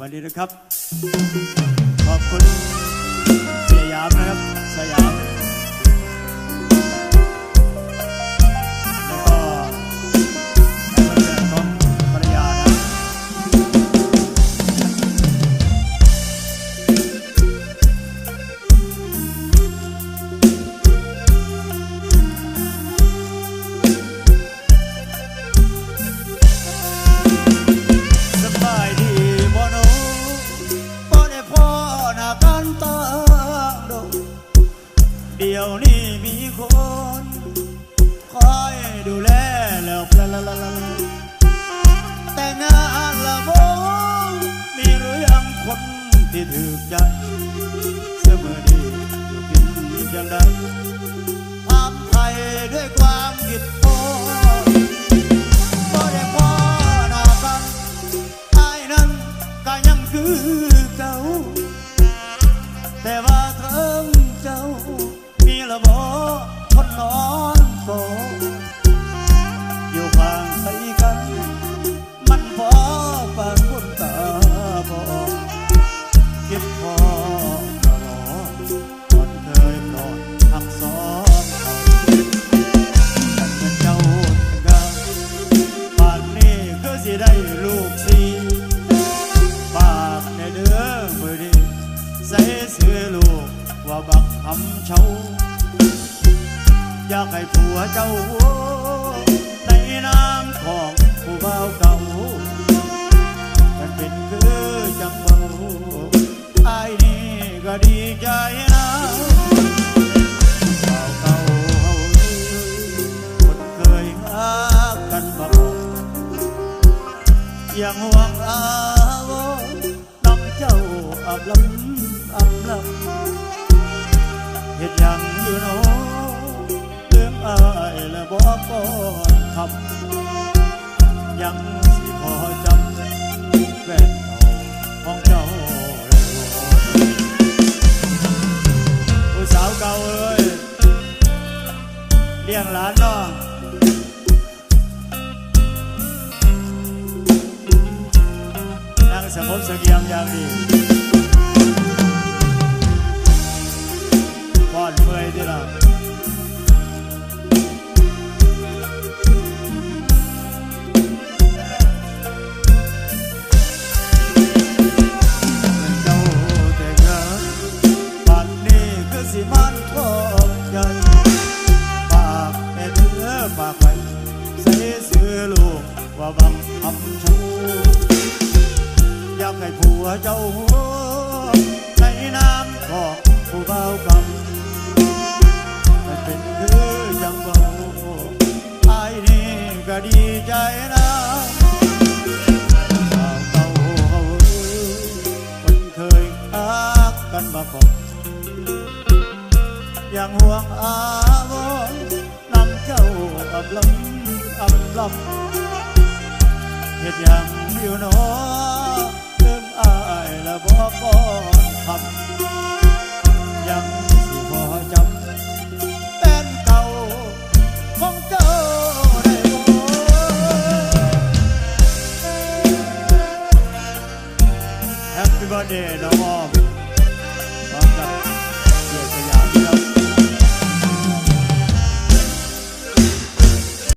วัสดีนะครับ ขอบคุณสยามนะครับ สยาม ดี๋ยวนี้มีคนคอยดูแลแล้วละลลลแต่งานละโมมีหรือยังคนที่ถูกใจเสมอดีอยู่กินยังไงทำไทยด้วยความผิดพลาดบ่ได้พอหน้ากันอายนั้นก็ยังคือเก่าแต่ว่า ละบ่คนนอนโกอยู่ข้างใครกัน มันพอปานคนตาบอดคิดพอตลอดคนเคยปลอดทักสอนเขาแต่เมื่อเจ้าแต่งานป่านนี้ก็สิได้ลูกสี่ปากในเด้อมือดีใส่เสื้อลูกว่าบักคำเช้า อยากให้ผัวเจ้าหัวในน้ำของผู้บ่าวเก่ามันเป็นคือจังเบาไอ้นี่ก็ดีใจนะบ่าวเก่าเฮาคนเคยรักกันมาก่ยังห่วงอาวน้ำเจ้าอับลำอับลำ ก่อนคำยังสิพอจำแฟนเก่าของเจ้าเลยผู้สาวเก่าเอ้ยเลี้ยงหลานเนาะนั่งสงบเสงี่ยมอย่างดี สิมันทองใหญ่ปากแม่เนื้อปากไว้ใส่เสื้อลูกว่าบังคำชูอยากให้ผัวเจ้าหัวในน้ำของผู้เบากำมันเป็นคือจังเบาไอ้ายนี่ก็ดีใจนะสาวเก่าเฮาคนเคยฮักกันมาก่อน ยังห่วงอาวรณ์นำเจ้าอับลำอับลำเฮ็ดหยังอยู่หนอลืมอายและบอกก่อนคำยังสิพอจำแฟนเก่าของเจ้าได้บ่แฮปปี้เบิร์ดเดย์น้องอ